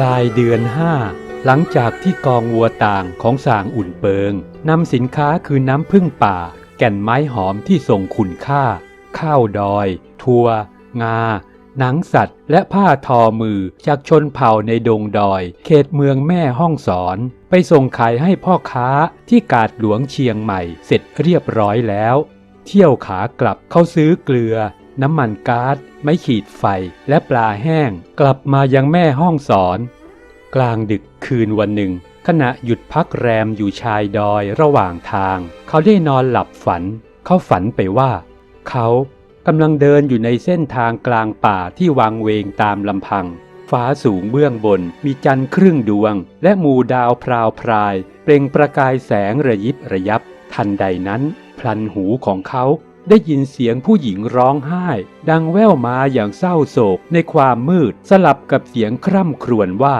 ปลายเดือนห้าหลังจากที่กองวัวต่างของสางอุ่นเปิงนำสินค้าคือน้ำพึ่งป่า แก่นไม้หอมที่ทรงคุณค่า ข้าวดอย ทัว งา หนังสัตว์ และผ้าทอมือจากชนเผ่าในดงดอย เขตเมืองแม่ห้องสอน ไปส่งขายให้พ่อค้าที่กาดหลวงเชียงใหม่เสร็จเรียบร้อยแล้ว เที่ยวขากลับเขาซื้อเกลือ น้ำมันก๊าซไม้ขีดไฟและปลาแห้ง กลับมายังแม่ห้องสอน กลางดึกคืนวันหนึ่ง ขณะหยุดพักแรมอยู่ชายดอยระหว่างทาง เขาได้นอนหลับฝัน เขาฝันไปว่า เขากำลังเดินอยู่ในเส้นทางกลางป่าที่วางเวงตามลำพัง ฟ้าสูงเบื้องบนมีจันทร์ครึ่งดวง และหมู่ดาวพราวพราย เปล่งประกายแสงระยิบระยับ ทันใดนั้น พลันหูของเขา ได้ยินเสียงผู้หญิงร้องไห้ ดังแว่วมาอย่างเศร้าโศกในความมืดสลับกับเสียงคร่ำครวญว่า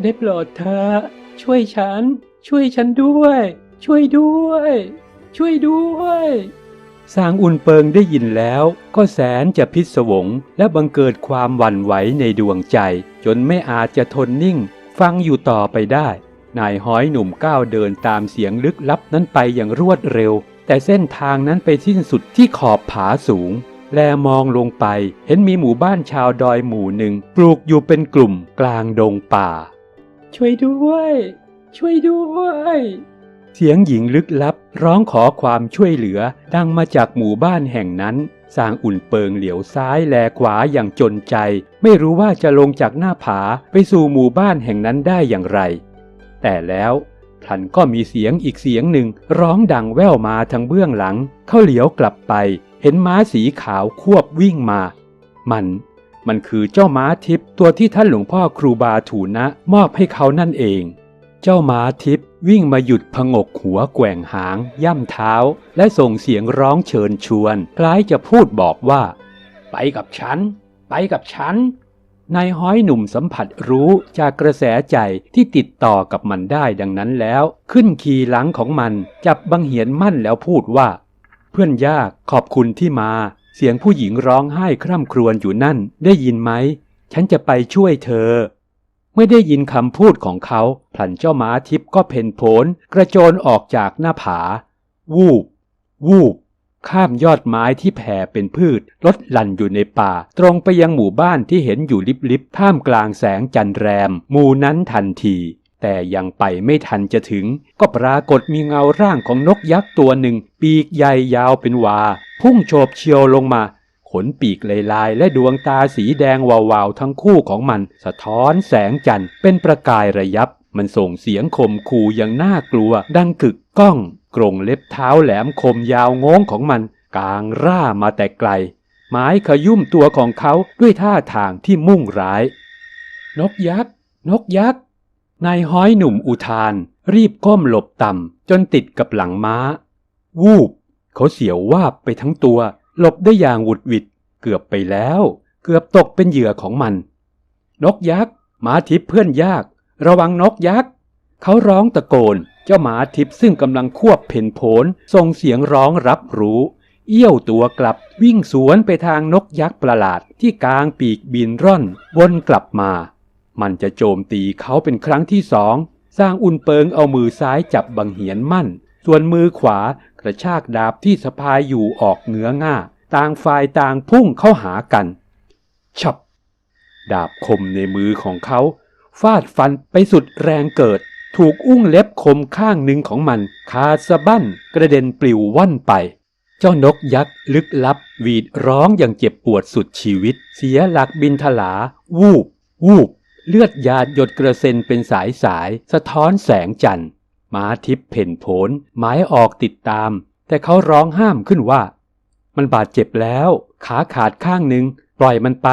ได้โปรดเธอ ช่วยฉัน ช่วยฉันด้วย ช่วยด้วย ช่วยด้วยสางอุ่นเปิงได้ยินแล้วก็แสนจะพิศวง และบังเกิดความหวั่นไหวในดวงใจ จนไม่อาจจะทนนิ่ง ฟังอยู่ต่อไปได้ นายห้อยหนุ่มก้าวเดินตามเสียงลึกลับนั้นไปอย่างรวดเร็ว แต่เส้นทางนั้นไปสิ้นสุดที่ขอบผาสูง แลมองลงไปเห็นมีหมู่บ้านชาวดอยหมู่หนึ่ง ปลูกอยู่เป็นกลุ่มกลางดงป่า ช่วยด้วย ช่วยด้วย เสียงหญิงลึกลับ ร้องขอความช่วยเหลือดังมาจากหมู่บ้านแห่งนั้นสางอุ่นเปิงเหลียวซ้ายแลขวาอย่างจนใจ ไม่รู้ว่าจะลงจากหน้าผาไปสู่หมู่บ้านแห่งนั้นได้อย่างไร แต่แล้ว พลันก็มีเสียงอีกเสียงหนึ่ง ร้องดังแว่วมาทางเบื้องหลัง เขาเหลียวกลับไป เห็นม้าสีขาวควบวิ่งมา มัน มันคือเจ้าม้าทิพย์ตัวที่ท่านหลวงพ่อครูบาถูนะมอบให้เขานั่นเอง เจ้าม้าทิพย์วิ่งมาหยุดพงกหัวแกว่งหาง ย่ำเท้า และส่งเสียงร้องเชิญชวน คล้ายจะพูดบอกว่า ไปกับฉัน ไปกับฉัน นายห้อยหนุ่มสัมผัสรู้จากกระแสใจที่ติดต่อกับมันได้ดังนั้นแล้ว ขึ้นขี่หลังของมัน จับบังเหียนมั่นแล้วพูดว่า เพื่อนยากขอบคุณที่มา เสียงผู้หญิงร้องไห้คร่ำครวญอยู่นั่นได้ยินไหม ฉันจะไปช่วยเธอเมื่อได้ยินคำพูดของเขาพลันเจ้าม้าทิพย์ก็เพ่นโผนกระโจนออกจากหน้าผา วูบ วูบ ข้ามยอดไม้ที่แผ่เป็นพืชลดหลั่นอยู่ในป่า ตรงไปยังหมู่บ้านที่เห็นอยู่ลิบๆท่ามกลางแสงจันแรม หมู่นั้นทันที แต่ยังไปไม่ทันจะถึง ก็ปรากฏมีเงาร่างของนกยักษ์ตัวหนึ่ง ปีกใหญ่ยาวเป็นวา พุ่งโฉบเฉียวลงมาขนปีกลายๆ และดวงตาสีแดงวาวๆ ทั้งคู่ของมัน สะท้อนแสงจันทร์เป็นประกายระยับ มันส่งเสียงข่มขู่อย่างน่ากลัว ดังกึกก้อง กรงเล็บเท้าแหลมคมยาวง้งของมันกางร่ามาแต่ไกลไม้ขยุ่มตัวของเขาด้วยท่าทางที่มุ่งร้าย นกยักษ์ นกยักษ์ นายห้อยหนุ่มอุทาน รีบก้มหลบต่ำจนติดกับหลังม้า วูบ เขาเสียววาบไปทั้งตัว หลบได้อย่างหวุดหวิด เกือบไปแล้ว เกือบตกเป็นเหยื่อของมัน นกยักษ์ หมาทิพย์เพื่อนยาก ระวังนกยักษ์ เขาร้องตะโกน เจ้าหมาทิพย์ซึ่งกำลังควบเพ่นโผนส่งเสียงร้องรับรู้ เอี้ยวตัวกลับวิ่งสวนไปทางนกยักษ์ประหลาดที่กลางปีกบินร่อนวนกลับมา มันจะโจมตีเขาเป็นครั้งที่สอง สร้างอุ่นเปิงเอามือซ้ายจับบังเหียนมั่น ส่วนมือขวากระชากดาบที่สะพายอยู่ออกเหนือง่า ต่างฝ่ายต่างพุ่งเข้าหากันฉับดาบคมในมือของเขา ฟาดฟันไปสุดแรงเกิด ถูกอุ้งเล็บคมข้างหนึ่งของมันขาดสะบั้นกระเด็นปลิวว่อนไป เจ้านกยักษ์ลึกลับ หวีดร้องอย่างเจ็บปวดสุดชีวิต เสียหลักบินทลา วูบ วูบ เลือดหยาดหยดกระเซ็นเป็นสายสาย สะท้อนแสงจันทร์ม้าทิพย์เพ่นโผนหมายออกติดตาม แต่เขาร้องห้ามขึ้นว่า มันบาดเจ็บแล้ว ขาขาดข้างหนึ่ง ปล่อยมันไป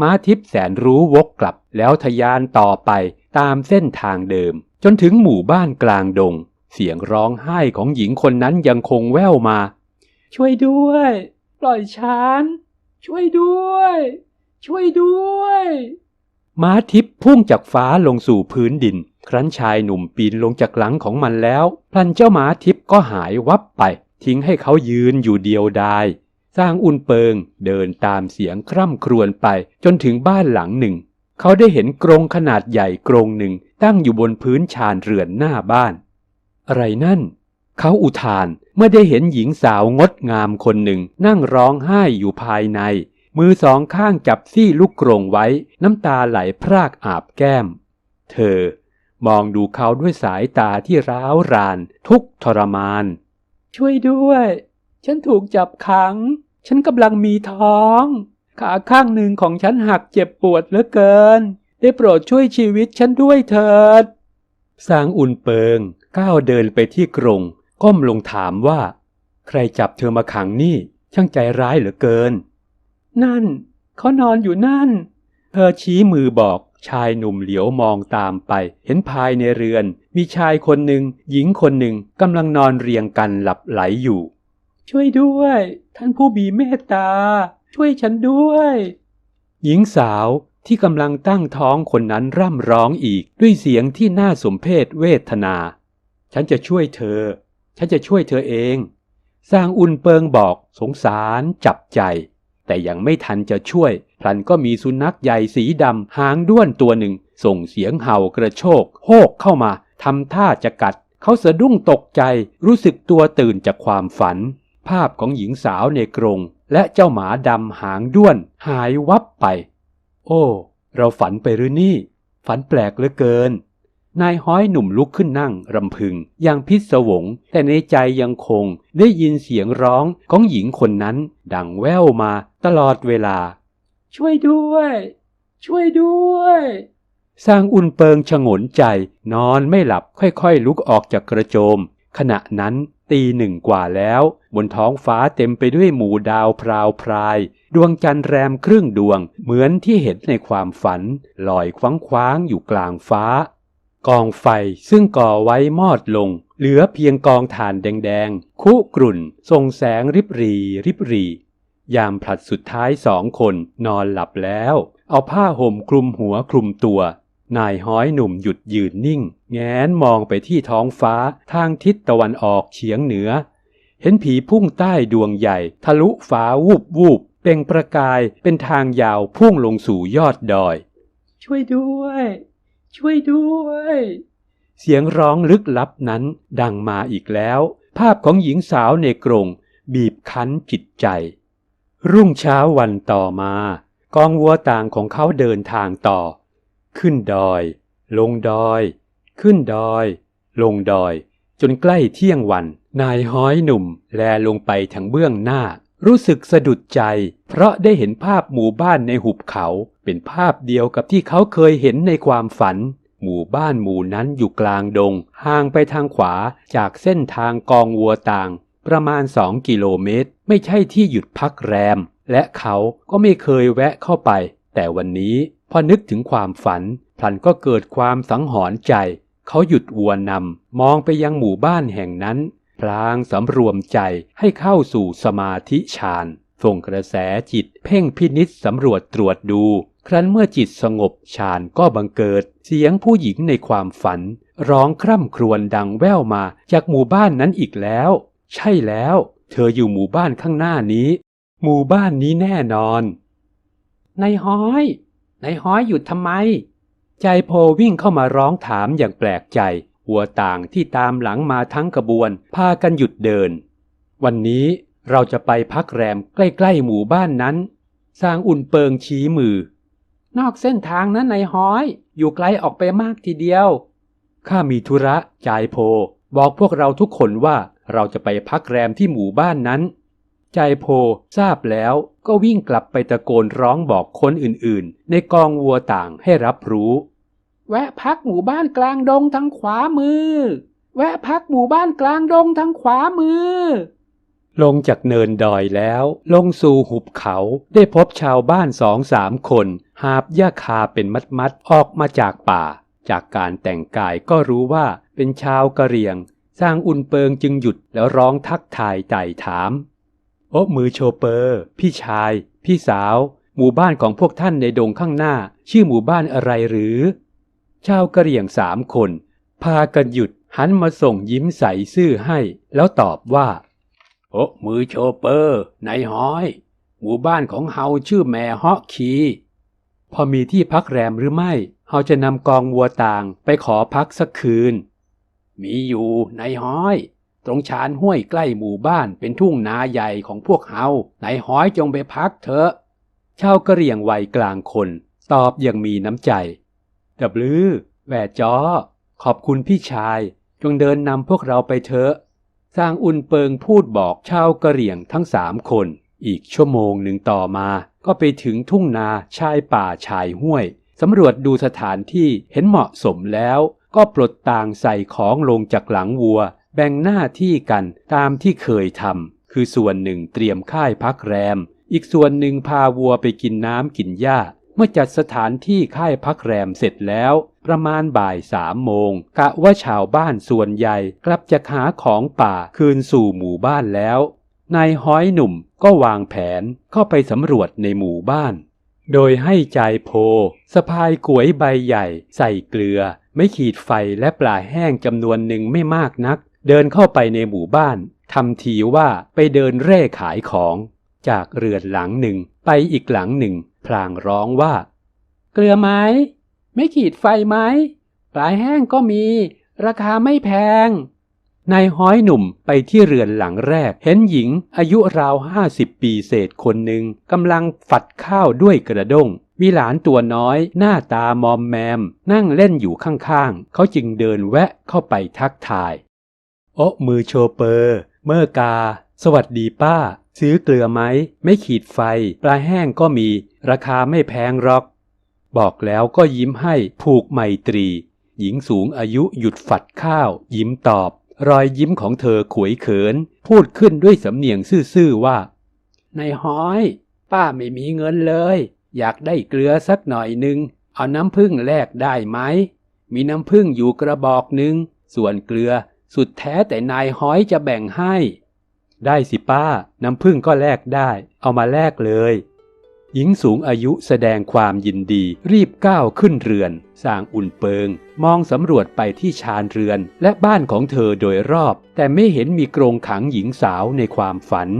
ม้าทิพย์แสนรู้วกกลับแล้วทยานต่อไป ตามเส้นทางเดิม จนถึงหมู่บ้านกลางดง เสียงร้องไห้ของหญิงคนนั้นยังคงแว่วมา ช่วยด้วย ปล่อยฉัน ช่วยด้วย ช่วยด้วยม้าทิพย์พุ่งจากฟ้าลงสู่พื้นดิน ครั้นชายหนุ่มปีนลงจากหลังของมันแล้วพลันเจ้าม้าทิพย์ก็หายวับไป ทิ้งให้เขายืนอยู่เดียวดายสร้างอุ่นเปิงเดินตามเสียงคร่ำครวญไปจนถึงบ้านหลังหนึ่ง เขาได้เห็นกรงขนาดใหญ่กรงหนึ่งตั้งอยู่บนพื้นชานเรือนหน้าบ้าน อะไรนั่น เขาอุทานเมื่อได้เห็นหญิงสาวงดงามคนหนึ่งนั่งร้องไห้อยู่ภายใน มือสองข้างจับซี่ลูกกรงไว้ น้ำตาไหลพรากอาบแก้ม เธอมองดูเขาด้วยสายตาที่ร้าวราน ทุกทรมาน ช่วยด้วย ฉันถูกจับขัง ฉันกำลังมีท้อง ขาข้างหนึ่งของฉันหักเจ็บปวดเหลือเกิน ได้โปรดช่วยชีวิตฉันด้วยเถิดสางอุ่นเปิง ก้าวเดินไปที่กรง ก้มลงถามว่า ใครจับเธอมาขังนี่ ช่างใจร้ายเหลือเกิน นั่น เขานอนอยู่นั่น เธอชี้มือบอกชายหนุ่มเหลียวมองตามไป เห็นภายในเรือน มีชายคนหนึ่ง หญิงคนหนึ่งกำลังนอนเรียงกันหลับไหลอยู่ ช่วยด้วย ท่านผู้มีเมตตา ช่วยฉันด้วย หญิงสาวที่กำลังตั้งท้องคนนั้นร่ำร้องอีกด้วยเสียงที่น่าสมเพชเวทนา ฉันจะช่วยเธอ ฉันจะช่วยเธอเอง สร้างอุ่นเปิงบอกสงสารจับใจ แต่ยังไม่ทันจะช่วย พลันก็มีสุนัขใหญ่สีดำหางด้วนตัวหนึ่ง ส่งเสียงเห่ากระโชกโฮกเข้ามาทำท่าจะกัด เขาสะดุ้งตกใจรู้สึกตัวตื่นจากความฝัน ภาพของหญิงสาวในกรงและเจ้าหมาดำหางด้วนหายวับไป โอ้ เราฝันไปหรือนี่ ฝันแปลกเหลือเกิน นายห้อยหนุ่มลุกขึ้นนั่งรำพึง อย่างพิศวง แต่ในใจยังคงได้ยินเสียงร้องของหญิงคนนั้น ดังแว่วมาตลอดเวลา ช่วยด้วย ช่วยด้วยสร้างอุ่นเปิงชงนใจ นอนไม่หลับค่อยๆ ลุกออกจากกระโจม ขณะนั้นตีหนึ่งกว่าแล้ว บนท้องฟ้าเต็มไปด้วยหมู่ดาวพราวพราย ดวงจันทร์แรมครึ่งดวง เหมือนที่เห็นในความฝัน ลอยคว้างคว้างๆอยู่กลางฟ้า กองไฟซึ่งก่อไว้มอดลง เหลือเพียงกองถ่านแดงๆ คุกรุ่นส่งแสงริบรีริบรี ยามผลัดสุดท้ายสองคนนอนหลับแล้ว เอาผ้าห่มคลุมหัวคลุมตัว นายห้อยหนุ่มหยุดยืนนิ่ง แงนมองไปที่ท้องฟ้าทางทิศตะวันออกเฉียงเหนือ เห็นผีพุ่งใต้ดวงใหญ่ ทะลุฟ้าวูบวูบเปล่งประกายเป็นทางยาวพุ่งลงสู่ยอดดอย ช่วยด้วย ช่วยด้วย เสียงร้องลึกลับนั้นดังมาอีกแล้ว ภาพของหญิงสาวในกรงบีบคั้นจิตใจ รุ่งเช้าวันต่อมา กองวัวต่างของเขาเดินทางต่อ ขึ้นดอย ลงดอย ขึ้นดอย ลงดอย จนใกล้เที่ยงวัน นายห้อยหนุ่มแลลงไปทางเบื้องหน้า รู้สึกสะดุดใจ เพราะได้เห็นภาพหมู่บ้านในหุบเขา เป็นภาพเดียวกับที่เขาเคยเห็นในความฝัน หมู่บ้านหมู่นั้นอยู่กลางดง ห่างไปทางขวาจากเส้นทางกองวัวต่าง ประมาณสองกิโลเมตร ไม่ใช่ที่หยุดพักแรม และเขาก็ไม่เคยแวะเข้าไป แต่วันนี้พอนึกถึงความฝันพลันก็เกิดความสังหรณ์ใจ เขาหยุดวัวนำมองไปยังหมู่บ้านแห่งนั้น พลางสำรวมใจให้เข้าสู่สมาธิฌานส่งกระแสจิตเพ่งพินิษสำรวจตรวจดู ครั้นเมื่อจิตสงบฌานก็บังเกิด เสียงผู้หญิงในความฝัน ร้องคร่ำครวญดังแว่วมาจากหมู่บ้านนั้นอีกแล้ว ใช่แล้ว เธออยู่หมู่บ้านข้างหน้านี้ หมู่บ้านนี้แน่นอนนายห้อยนายห้อยหยุดทำไม ใจโพวิ่งเข้ามาร้องถามอย่างแปลกใจวัวต่างที่ตามหลังมาทั้งกระบวน พากันหยุดเดิน วันนี้เราจะไปพักแรมใกล้ๆหมู่บ้านนั้น สร้างอุ่นเปิงชี้มือ นอกเส้นทางนั้นนายห้อย อยู่ไกลออกไปมากทีเดียว ข้ามีธุระจายโพ บอกพวกเราทุกคนว่าเราจะไปพักแรมที่หมู่บ้านนั้น ใจโพทราบแล้วก็วิ่งกลับไปตะโกนร้องบอกคนอื่นๆ ในกองวัวต่างให้รับรู้ แวะพักหมู่บ้านกลางดงทางขวามือ แวะพักหมู่บ้านกลางดงทางขวามือ ลงจากเนินดอยแล้ว ลงสู่หุบเขาได้พบชาวบ้านสองสามคน หาบหญ้าคาเป็นมัดมัดๆออกมาจากป่า จากการแต่งกายก็รู้ว่าเป็นชาวกะเหรี่ยง สร้างอุ่นเปิงจึงหยุดแล้วร้องทักทายไต่ถามโอ้มือโชเปอร์ พี่ชาย พี่สาว หมู่บ้านของพวกท่านในดงข้างหน้า ชื่อหมู่บ้านอะไรหรือ ชาวกะเหรี่ยงสามคน พากันหยุดหันมาส่งยิ้มใสซื่อให้ แล้วตอบว่าโอ้มือโชเปอร์นายห้อย หมู่บ้านของเฮาชื่อแม่ฮอกคี พอมีที่พักแรมหรือไม่ เฮาจะนำกองวัวต่างไปขอพักสักคืน มีอยู่ในห้อย ตรงชานห้วยใกล้หมู่บ้านเป็นทุ่งนาใหญ่ของพวกเฮาในห้อยจงไปพักเถอะ ชาวกะเหรี่ยงวัยกลางคน ตอบอย่างมีน้ำใจ ดับลือแหวจอขอบคุณพี่ชาย จงเดินนำพวกเราไปเถอะสร้างอุ่นเปิงพูดบอกชาวกะเหรี่ยงทั้งสามคน อีกชั่วโมงหนึ่งต่อมาก็ไปถึงทุ่งนาชายป่าชายห้วย สำรวจดูสถานที่เห็นเหมาะสมแล้ว ก็ปลดต่างใส่ของลงจากหลังวัว แบ่งหน้าที่กันตามที่เคยทำคือส่วนหนึ่งเตรียมค่ายพักแรม อีกส่วนหนึ่งพาวัวไปกินน้ำกินหญ้า เมื่อจัดสถานที่ค่ายพักแรมเสร็จแล้ว ประมาณบ่ายสามโมงกะว่าชาวบ้านส่วนใหญ่กลับจากหาของป่าคืนสู่หมู่บ้านแล้ว นายห้อยหนุ่มก็วางแผนเข้าไปสำรวจในหมู่บ้าน โดยให้จายโพสะพายกวยใบใหญ่ ใส่เกลือ ไม่ขีดไฟและปลาแห้งจำนวนหนึ่งไม่มากนัก เดินเข้าไปในหมู่บ้านทำทีว่าไปเดินเร่ขายของ จากเรือนหลังหนึ่งไปอีกหลังหนึ่ง พลางร้องว่า เกลือไหม ไม่ขีดไฟไหม ปลายแห้งก็มี ราคาไม่แพง นายห้อยหนุ่มไปที่เรือนหลังแรก เห็นหญิงอายุราวห้าสิบปีเศษคนหนึ่งกำลังฝัดข้าวด้วยกระด้งมีหลานตัวน้อยหน้าตามอมแมม นั่งเล่นอยู่ข้างๆ เขาจึงเดินแวะเข้าไปทักทาย โอ้มือโชเปอร์ เมื่อกา สวัสดีป้า ซื้อเกลือไหม ไม่ขีดไฟ ปลาแห้งก็มี ราคาไม่แพงหรอก บอกแล้วก็ยิ้มให้ผูกไมตรี หญิงสูงอายุหยุดฝัดข้าว ยิ้มตอบ รอยยิ้มของเธอขวยเขิน พูดขึ้นด้วยสำเนียงซื่อๆว่าในห้อย ป้าไม่มีเงินเลย อยากได้เกลือสักหน่อยนึง เอาน้ำผึ้งแลกได้ไหม มีน้ำผึ้งอยู่กระบอกหนึ่งส่วนเกลือสุดแท้แต่นายห้อยจะแบ่งให้ ได้สิป้า น้ำผึ้งก็แลกได้ เอามาแลกเลย หญิงสูงอายุแสดงความยินดีรีบก้าวขึ้นเรือน สร้างอุ่นเปิง มองสำรวจไปที่ชานเรือน และบ้านของเธอโดยรอบ แต่ไม่เห็นมีกรงขังหญิงสาวในความฝัน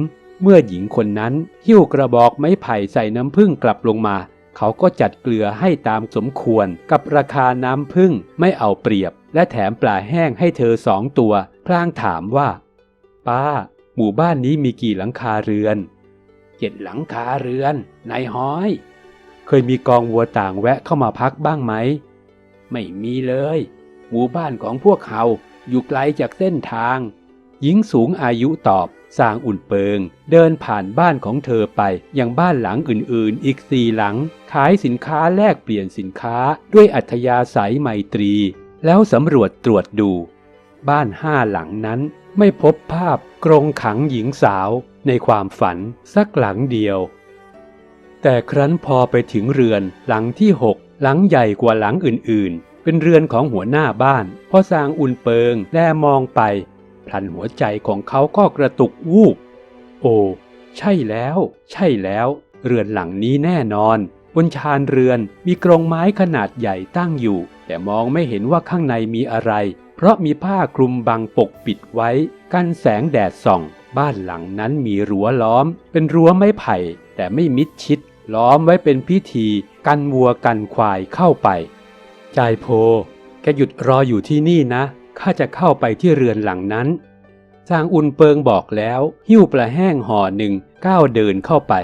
เมื่อหญิงคนนั้น หิ้วกระบอกไม้ไผ่ใส่น้ำผึ้งกลับลงมา เขาก็จัดเกลือให้ตามสมควรกับราคาน้ำผึ้งไม่เอาเปรียบ และแถมปลาแห้งให้เธอสองตัว พลางถามว่า ป้า หมู่บ้านนี้มีกี่หลังคาเรือน เจ็ดหลังคาเรือนนายห้อย เคยมีกองวัวต่างแวะเข้ามาพักบ้างไหม ไม่มีเลย หมู่บ้านของพวกเขาอยู่ไกลจากเส้นทาง หญิงสูงอายุตอบสร้างอุ่นเปิง เดินผ่านบ้านของเธอไปยังบ้านหลังอื่นๆ อีกสี่หลัง ขายสินค้าแลกเปลี่ยนสินค้าด้วยอัธยาศัยไมตรี แล้วสำรวจตรวจดู บ้านห้าหลังนั้นไม่พบภาพกรงขังหญิงสาว ในความฝันสักหลังเดียว แต่ครั้นพอไปถึงเรือนหลังที่หกหลังใหญ่กว่าหลังอื่นๆ เป็นเรือนของหัวหน้าบ้านพอสร้างอุ่นเปิงแลมองไปพลันหัวใจของเขาก็กระตุกวูบ โอ้ ใช่แล้ว ใช่แล้ว เรือนหลังนี้แน่นอน บนชานเรือนมีกรงไม้ขนาดใหญ่ตั้งอยู่ แต่มองไม่เห็นว่าข้างในมีอะไร เพราะมีผ้าคลุมบังปกปิดไว้ กันแสงแดดส่อง บ้านหลังนั้นมีรั้วล้อม เป็นรั้วไม้ไผ่ แต่ไม่มิดชิด ล้อมไว้เป็นพิธี กันวัวกันควายเข้าไป จายโพ แกหยุดรออยู่ที่นี่นะ ข้าจะเข้าไปที่เรือนหลังนั้น จางอุนเปิงบอกแล้ว หิ้วปลาแห้งห่อหนึ่งก้าวเดินเข้าไป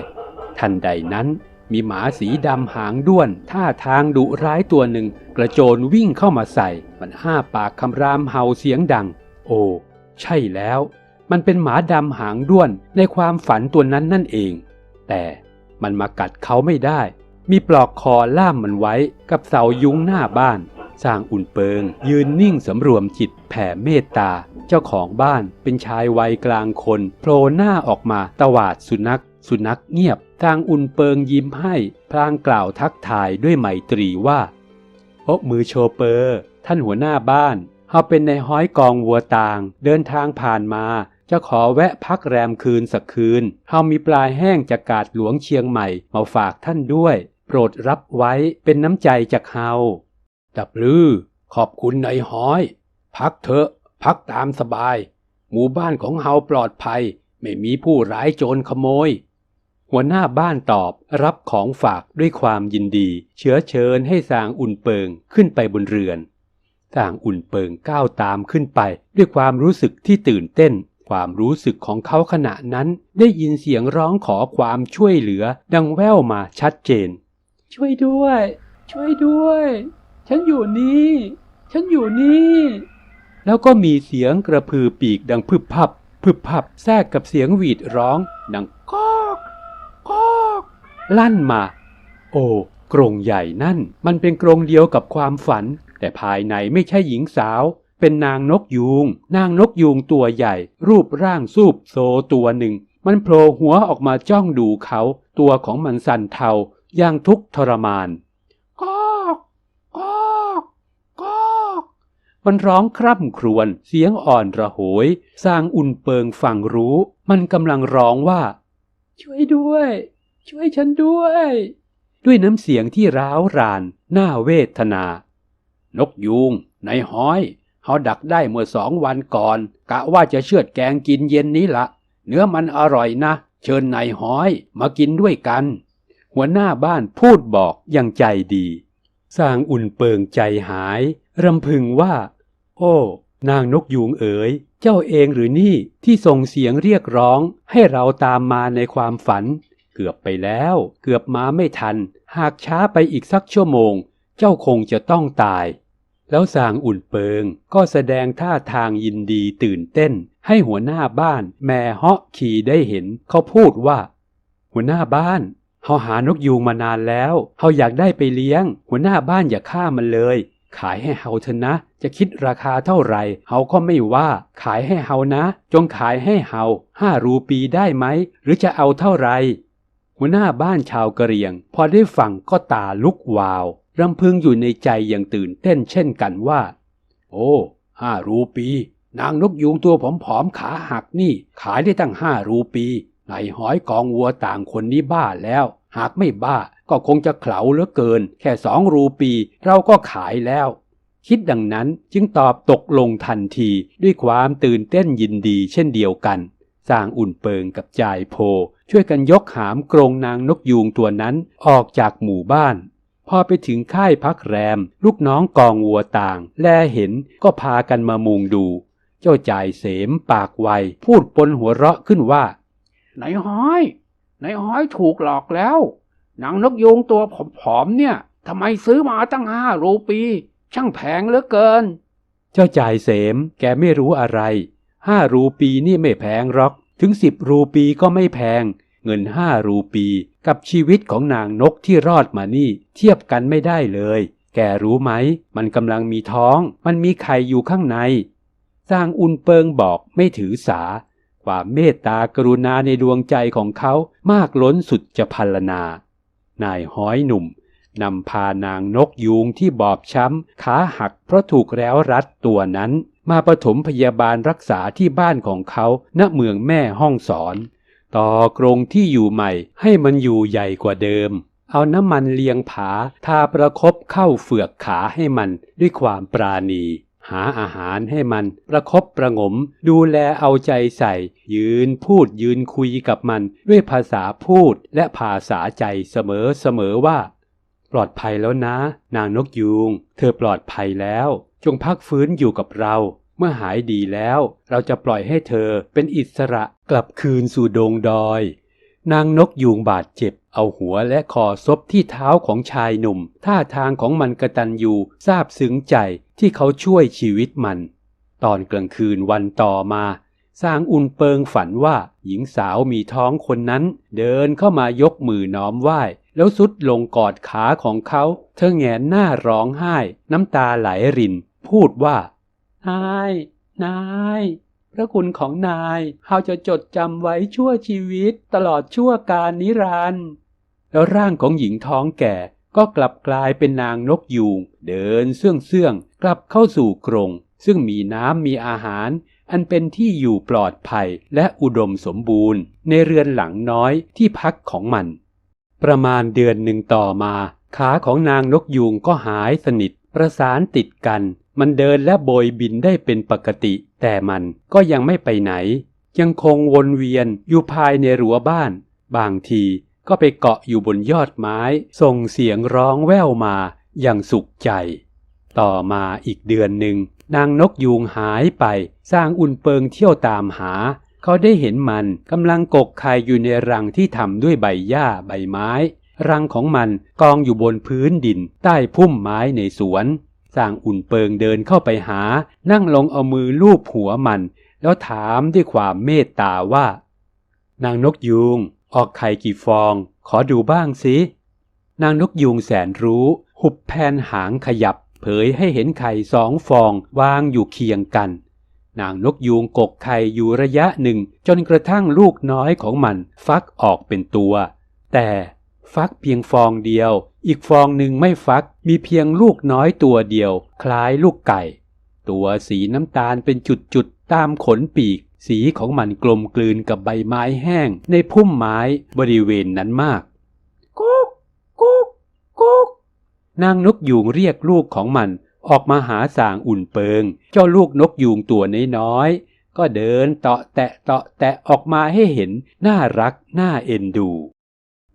ทันใดนั้นมีหมาสีดำหางด้วน ท่าทางดุร้ายตัวหนึ่ง กระโจนวิ่งเข้ามาใส่ มันห้าปากคำรามเห่าเสียงดัง โอ้ ใช่แล้ว มันเป็นหมาดำหางด้วนในความฝันตัวนั้นนั่นเอง แต่มันมากัดเขาไม่ได้ มีปลอกคอล่ามมันไว้กับเสายุ้งหน้าบ้าน สร้างอุ่นเปิง ยืนนิ่งสำรวมจิตแผ่เมตตา เจ้าของบ้านเป็นชายวัยกลางคนโผล่หน้าออกมาตวาดสุนัข สุนัขเงียบทางอุ่นเปิงยิ้มให้ พลางกล่าวทักทายด้วยไมตรีว่าโอ้มือโชเปอร์ ท่านหัวหน้าบ้านเฮาเป็นในห้อยกองวัวต่าง เดินทางผ่านมา จะขอแวะพักแรมคืนสักคืนเฮามีปลายแห้งจากกาดหลวงเชียงใหม่มาฝากท่านด้วย โปรดรับไว้เป็นน้ำใจจากเฮาดับลือ ขอบคุณนายห้อย พักเถอะ พักตามสบาย หมู่บ้านของเฮาปลอดภัย ไม่มีผู้ร้ายโจรขโมย หัวหัวหน้าบ้านตอบรับของฝากด้วยความยินดี เชื้อเชิญให้สางอุ่นเปิงขึ้นไปบนเรือนสางอุ่นเปิงก้าวตามขึ้นไปด้วยความรู้สึกที่ตื่นเต้น ความรู้สึกของเขาขณะนั้นได้ยินเสียงร้องขอความช่วยเหลือดังแว่วมาชัดเจน ช่วยด้วย ช่วยด้วย ฉันอยู่นี่ ฉันอยู่นี่ แล้วก็มีเสียงกระพือปีกดังพึบพับพึบพับแทรกกับเสียงหวีดร้องดังกอกกอกลั่นมา โอ้กรงใหญ่นั่น มันเป็นกรงเดียวกับความฝัน แต่ภายในไม่ใช่หญิงสาว เป็นนางนกยูง นางนกยูงตัวใหญ่ รูปร่างสูบโซตัวหนึ่ง มันโผล่หัวออกมาจ้องดูเขา ตัวของมันสั่นเทาอย่างทุกข์ทรมานกอกกอกกอกมันร้องคร่ำครวญเสียงอ่อนระโหย สร้างอุ่นเปิงฟังรู้ มันกำลังร้องว่า ช่วยด้วย ช่วยฉันด้วย ด้วยน้ำเสียงที่ร้าวราน น่าเวทนา นกยูงในายห้อย เขาดักได้เมื่อสองวันก่อน กะว่าจะเชือดแกงกินเย็นนี้ละ เนื้อมันอร่อยนะ เชิญนายห้อยมากินด้วยกัน หัวหน้าบ้านพูดบอกอย่างใจดี สร้างอุ่นเปิงใจหาย รำพึงว่า โอ้ นางนกยูงเอ๋ย เจ้าเองหรือนี่ที่ส่งเสียงเรียกร้องให้เราตามมาในความฝัน เกือบไปแล้ว เกือบมาไม่ทัน หากช้าไปอีกสักชั่วโมง เจ้าคงจะต้องตาย แล้วสางอุ่นเปิงก็แสดงท่าทางยินดีตื่นเต้น ให้หัวหน้าบ้านแม่เหาะขี่ได้เห็น เขาพูดว่า หัวหน้าบ้านเฮาหานกยูงมานานแล้วเฮาอยากได้ไปเลี้ยง หัวหน้าบ้านอย่าฆ่ามันเลย ขายให้เฮาเถอะนะ จะคิดราคาเท่าไหร่เฮาก็ไม่ว่า ขายให้เฮานะ จงขายให้เฮาห้ารูปีได้ไหม หรือจะเอาเท่าไหร่หัวหน้าบ้านชาวกะเหรี่ยง พอได้ฟังก็ตาลุกวาว รำพึงอยู่ในใจอย่างตื่นเต้นเช่นกันว่า โอ้ห้ารูปี นางนกยูงตัวผอมๆขาหักนี่ ขายได้ตั้งห้ารูปีนายหอยกองวัวต่างคนนี้บ้าแล้ว หากไม่บ้าก็คงจะเขลาเหลือเกิน แค่สองรูปีเราก็ขายแล้ว คิดดังนั้นจึงตอบตกลงทันทีด้วยความตื่นเต้นยินดีเช่นเดียวกัน สร้างอุ่นเปิงกับจายโพ ช่วยกันยกหามกรงนางนกยูงตัวนั้นออกจากหมู่บ้าน พอไปถึงค่ายพักแรม ลูกน้องกองวัวต่าง แลเห็นก็พากันมามุงดู เจ้าจ่ายเสมปากไว พูดปนหัวเราะขึ้นว่านายห้อยนายห้อยถูกหลอกแล้วนางนกยูงตัวผอมๆเนี่ยทำไมซื้อมาตั้งห้ารูปี ช่างแพงเหลือเกิน เจ้าจ่ายเสมแกไม่รู้อะไรห้ารูปีนี่ไม่แพงหรอก ถึงสิบรูปีก็ไม่แพง เงินห้ารูปี กับชีวิตของนางนกที่รอดมานี่ เทียบกันไม่ได้เลย แกรู้ไหม มันกำลังมีท้อง มันมีไข่อยู่ข้างในสร้างอุนเปิงบอกไม่ถือสา ความเมตตากรุณาในดวงใจของเขามากล้นสุดจะพัลนา นายห้อยหนุ่มนำพานางนกยูงที่บอบช้ำ ขาหักเพราะถูกแล้วรัดตัวนั้น มาปฐมพยาบาลรักษาที่บ้านของเขาณเมืองแม่ห้องสอน ต่อกรงที่อยู่ใหม่ให้มันอยู่ใหญ่กว่าเดิม เอาน้ำมันเลียงผาทาประคบเข้าเฟือกขาให้มันด้วยความปราณี หาอาหารให้มันประคบประงม ดูแลเอาใจใส่ ยืนพูดยืนคุยกับมัน ด้วยภาษาพูดและภาษาใจเสมอเสมอว่า ปลอดภัยแล้วนะ นางนกยูง เธอปลอดภัยแล้ว จงพักฟื้นอยู่กับเราเมื่อหายดีแล้ว เราจะปล่อยให้เธอเป็นอิสระ กลับคืนสู่ดงดอย นางนกยูงบาดเจ็บ เอาหัวและคอซบที่เท้าของชายหนุ่ม ท่าทางของมันกระตันยูซาบซึ้งใจที่เขาช่วยชีวิตมัน ตอนกลางคืนวันต่อมาสร้างอุ่นเปิงฝันว่าหญิงสาวมีท้องคนนั้น เดินเข้ามายกมือน้อมไหว้ แล้วสุดลงกอดขาของเขา เธอแงนหน้าร้องไห้ น้ำตาไหลริน พูดว่า นาย นาย พระคุณของนายเขาจะจดจำไว้ชั่วชีวิตตลอดชั่วกาลนิรันดร์แล้วร่างของหญิงท้องแก่ก็กลับกลายเป็นนางนกยูงเดินเสื่องเสื่องๆกลับเข้าสู่กรง ซึ่งมีน้ำมีอาหาร อันเป็นที่อยู่ปลอดภัยและอุดมสมบูรณ์ ในเรือนหลังน้อยที่พักของมัน ประมาณเดือนหนึ่งต่อมา ขาของนางนกยูงก็หายสนิทประสานติดกัน มันเดินและโบยบินได้เป็นปกติ แต่มันก็ยังไม่ไปไหน ยังคงวนเวียนอยู่ภายในรั้วบ้าน บางทีก็ไปเกาะอยู่บนยอดไม้ ส่งเสียงร้องแว่วมาอย่างสุขใจ ต่อมาอีกเดือนหนึ่ง นางนกยูงหายไปสร้างอุ่นเปิงเที่ยวตามหา เขาได้เห็นมันกำลังกกไข่อยู่ในรังที่ทำด้วยใบหญ้าใบไม้ รังของมันกองอยู่บนพื้นดินใต้พุ่มไม้ในสวน สร้างอุ่นเปิงเดินเข้าไปหา นั่งลงเอามือลูบหัวมัน แล้วถามด้วยความเมตตาว่า นางนกยูง ออกไข่กี่ฟอง ขอดูบ้างสิ นางนกยูงแสนรู้ หุบแผ่นหางขยับ เผยให้เห็นไข่สองฟองวางอยู่เคียงกัน นางนกยูงกกไข่อยู่ระยะหนึ่ง จนกระทั่งลูกน้อยของมัน ฟักออกเป็นตัว แต่ฟักเพียงฟองเดียว อีกฟองหนึ่งไม่ฟักมีเพียงลูกน้อยตัวเดียว คล้ายลูกไก่ ตัวสีน้ำตาลเป็นจุดๆตามขนปีก สีของมันกลมกลืนกับใบไม้แห้ง ในพุ่มไม้บริเวณนั้นมากกุ๊กกุ๊กกุ๊กนางนกยูงเรียกลูกของมันออกมาหาสางอุ่นเปิง เจ้าลูกนกยูงตัวน้อยๆก็เดินเตาะแตะเตาะแตะออกมาให้เห็นน่ารักน่าเอ็นดู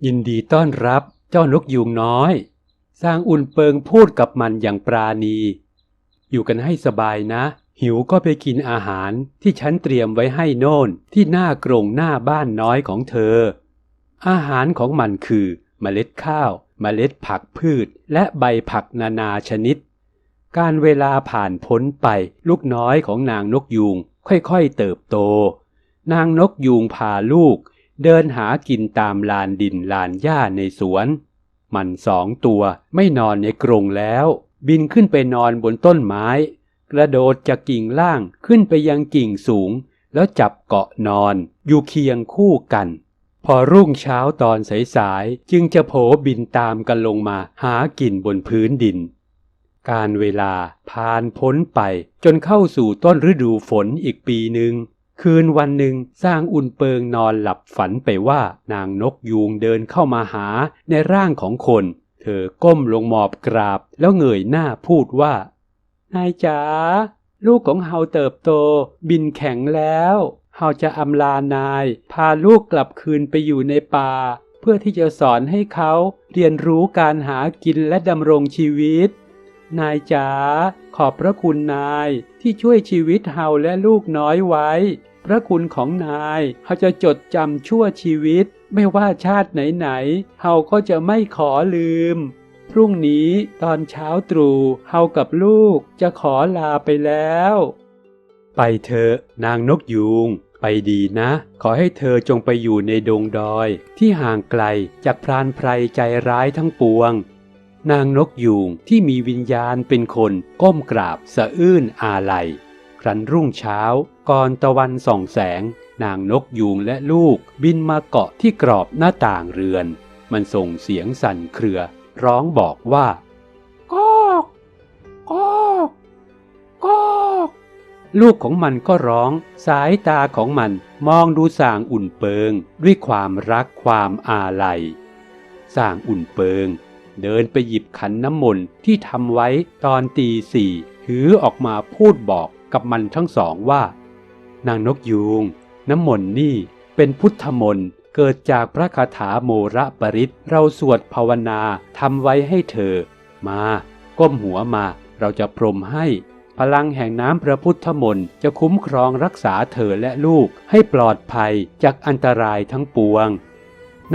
ยินดีต้อนรับ เจ้านกยูงน้อย สร้างอุ่นเปิงพูดกับมันอย่างปราณี อยู่กันให้สบายนะ หิวก็ไปกินอาหารที่ฉันเตรียมไว้ให้โน่นที่หน้ากรงหน้าบ้านน้อยของเธอ อาหารของมันคือเมล็ดข้าว เมล็ดผักพืช และใบผักนานาชนิด การเวลาผ่านพ้นไปลูกน้อยของนางนกยูงค่อยๆเติบโต นางนกยูงพาลูก เดินหากินตามลานดินลานหญ้าในสวน มันสองตัวไม่นอนในกรงแล้ว บินขึ้นไปนอนบนต้นไม้ กระโดดจากกิ่งล่างขึ้นไปยังกิ่งสูง แล้วจับเกาะนอนอยู่เคียงคู่กัน พอรุ่งเช้าตอนสายๆจึงจะโผบินตามกันลงมาหากินบนพื้นดิน การเวลาผ่านพ้นไปจนเข้าสู่ต้นฤดูฝนอีกปีหนึ่ง คืนวันหนึ่งสร้างอุ่นเปิงนอนหลับฝันไปว่านางนกยูงเดินเข้ามาหาในร่างของคน เธอก้มลงหมอบกราบแล้วเงยหน้าพูดว่า นายจ๋าลูกของเฮาเติบโต บินแข็งแล้วเฮาจะอำลานาย พาลูกกลับคืนไปอยู่ในป่า เพื่อที่จะสอนให้เขาเรียนรู้การหากินและดำรงชีวิต นายจ๋าขอบพระคุณนายที่ช่วยชีวิตเฮาและลูกน้อยไว้ พระคุณของนายเฮาจะจดจำชั่วชีวิต ไม่ว่าชาติไหนๆเฮาก็จะไม่ขอลืม พรุ่งนี้ตอนเช้าตรู่เฮากับลูกจะขอลาไปแล้ว ไปเถอะนางนกยูง ไปดีนะ ขอให้เธอจงไปอยู่ในดงดอย ที่ห่างไกลจากพรานไพรใจร้ายทั้งปวง นางนกยูงที่มีวิญญาณเป็นคนก้มกราบสะอื้นอาลัย ครั้นรุ่งเช้า ก่อนตะวันส่องแสง นางนกยูงและลูกบินมาเกาะที่กรอบหน้าต่างเรือน มันส่งเสียงสั่นเครือ ร้องบอกว่ากอกกอกกอกลูกของมันก็ร้อง สายตาของมันมองดูสางอุ่นเปิง ด้วยความรักความอาลัยสางอุ่นเปิง เดินไปหยิบขันน้ำมนต์ที่ทำไว้ตอนตีสี่ถือออกมาพูดบอก กับมันทั้งสองว่า นางนกยูง น้ำมนต์นี่เป็นพุทธมนต์เกิดจากพระคาถาโมระปริตเราสวดภาวนาทำไว้ให้เธอ มา ก้มหัวมาเราจะพรมให้ พลังแห่งน้ำพระพุทธมนต์จะคุ้มครองรักษาเธอและลูกให้ปลอดภัยจากอันตรายทั้งปวง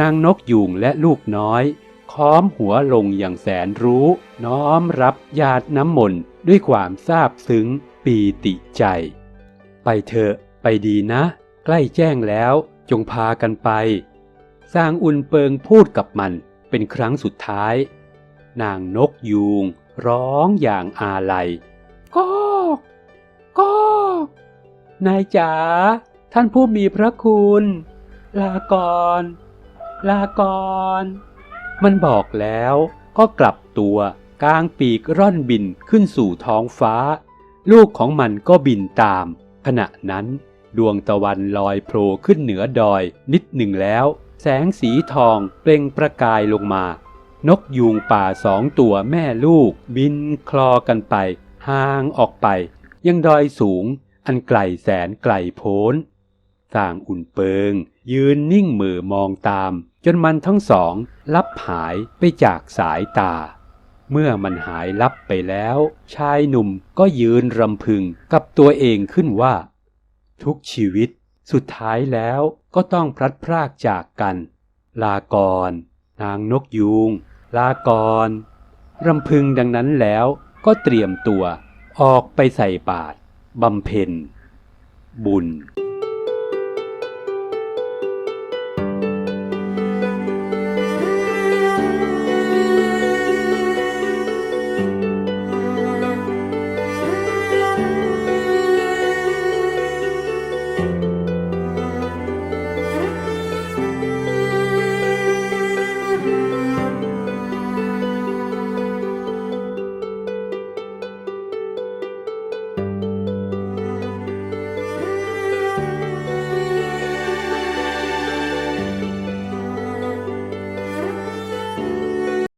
นางนกยูงและลูกน้อยค้อมหัวลงอย่างแสนรู้ น้อมรับญาติน้ำมนต์ด้วยความซาบซึ้ง ปีติใจ ไปเถอะไปดีนะ ใกล้แจ้งแล้วจงพากันไปสร้างอุ่นเปิงพูดกับมันเป็นครั้งสุดท้าย นางนกยูงร้องอย่างอาลัยก็ก็นายจ๋าท่านผู้มีพระคุณ ลาก่อนลาก่อนมันบอกแล้วก็กลับตัวกลางปีกร่อนบินขึ้นสู่ท้องฟ้า ลูกของมันก็บินตาม ขณะนั้นดวงตะวันลอยโผล่ขึ้นเหนือดอยนิดหนึ่งแล้ว แสงสีทองเปล่งประกายลงมา นกยูงป่าสองตัวแม่ลูก บินคลอกันไปห่างออกไป ยังดอยสูง อันไกลแสนไกลโพ้นสร้างอุ่นเปิง ยืนนิ่งมือมองตาม จนมันทั้งสองลับหายไปจากสายตา เมื่อมันหายลับไปแล้ว ชายหนุ่มก็ยืนรำพึงกับตัวเองขึ้นว่า ทุกชีวิตสุดท้ายแล้วก็ต้องพลัดพรากจากกัน ลากร นางนกยูง ลากร รำพึงดังนั้นแล้วก็เตรียมตัวออกไปใส่บาตรบำเพ็ญบุญ